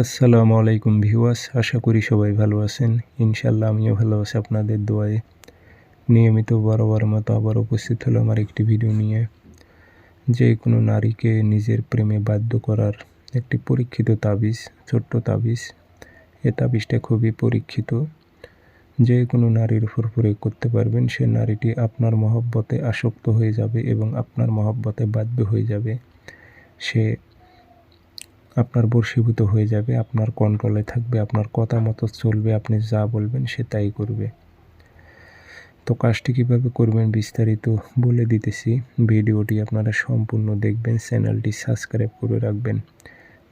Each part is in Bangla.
আসসালামু আলাইকুম ভিউয়ার্স, আশা করি সবাই ভালো আছেন। ইনশাল্লাহ আমিও ভালো আছি আপনাদের দোয়ায়। নিয়মিত বরাবর মতো আবার উপস্থিত হলো আমার একটি ভিডিও নিয়ে। যে কোনো নারীকে নিজের প্রেমে বাধ্য করার একটি পরীক্ষিত তাবিজ, ছোট্ট তাবিজ। এ তাবিজটা খুবই পরীক্ষিত। যে কোনো নারীর উপর প্রয়োগ করতে পারবেন। সে নারীটি আপনার মহব্বতে আসক্ত হয়ে যাবে এবং আপনার মহব্বতে বাধ্য হয়ে যাবে। সে আপনার বর্ষীভূত হয়ে যাবে, আপনার কন্ট্রোলে থাকবে, আপনার কথা মতো চলবে, আপনি যা বলবেন সে তাই করবে। তো কাজটি কীভাবে করবেন বিস্তারিত বলে দিতেছি, ভিডিওটি আপনারা সম্পূর্ণ দেখবেন, চ্যানেলটি সাবস্ক্রাইব করে রাখবেন।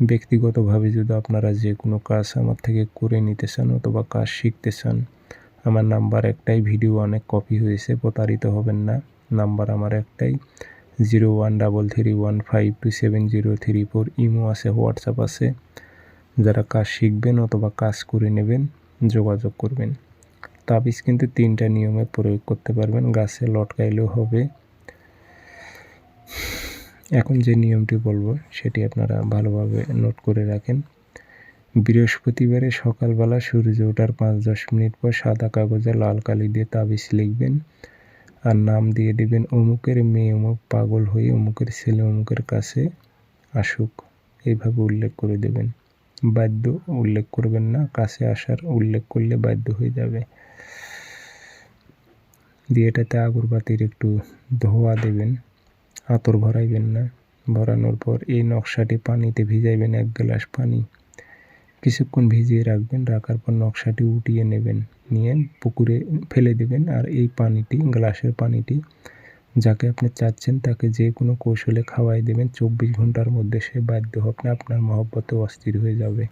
ব্যক্তিগতভাবে যদি আপনারা যে কোনো কাজ আমার থেকে করে নিতে চান অথবা কাজ শিখতে চান, আমার নাম্বার একটাই, ভিডিও অনেক কপি হয়েছে, প্রতারিত হবেন না। নাম্বার আমার একটাই zero one double three one five two seven zero three four imo আছে, হোয়াটসঅ্যাপ আছে। যারা কাজ শিখবেন অথবা কাজ করে নেবেন, যোগাযোগ করবেন। তাবিজ কিন্তু তিনটা নিয়মে প্রয়োগ করতে পারবেন, গাছে লটকাইলেও হবে। এখন যে নিয়মটি বলব, সেটি আপনারা ভালোভাবে নোট করে রাখেন। বৃহস্পতিবারে সকালবেলা সূর্য ওঠার পাঁচ দশ মিনিট পর সাদা কাগজে লাল কালি দিয়ে তাবিজ লিখবেন। আর নাম দিয়ে দিবেন, অমুকের মেয়ে, অমুক পাগল হয়ে অমুকের ছেলে অমুকের কাছে আসুক। এইভাবে উল্লেখ করে দেবেন। বাদ্য উল্লেখ করবেন না, কাছে আসার উল্লেখ করলে বাধ্য হয়ে যাবে। দিয়ে এটাতে আগরবাতির একটু ধোয়া দেবেন, আতর ভরাইবেন না। ভরানোর পর এই নকশাটি পানিতে ভিজাইবেন, এক গ্লাস পানি। কিছুক্ষণ ভিজিয়ে রাখবেন, রাখার পর নকশাটি উঠিয়ে নেবেন, নিয়ে পুকুরে ফেলে দেবেন আর এই পানিটি, গ্লাসের পানিটি যাকে আপনি চাচ্ছেন তাকে যে কোনো কৌশলে খাওয়াই দেবেন। চব্বিশ ঘণ্টার মধ্যে সে বাধ্য হবে, আপনার মহব্বতে অস্থির হয়ে যাবে।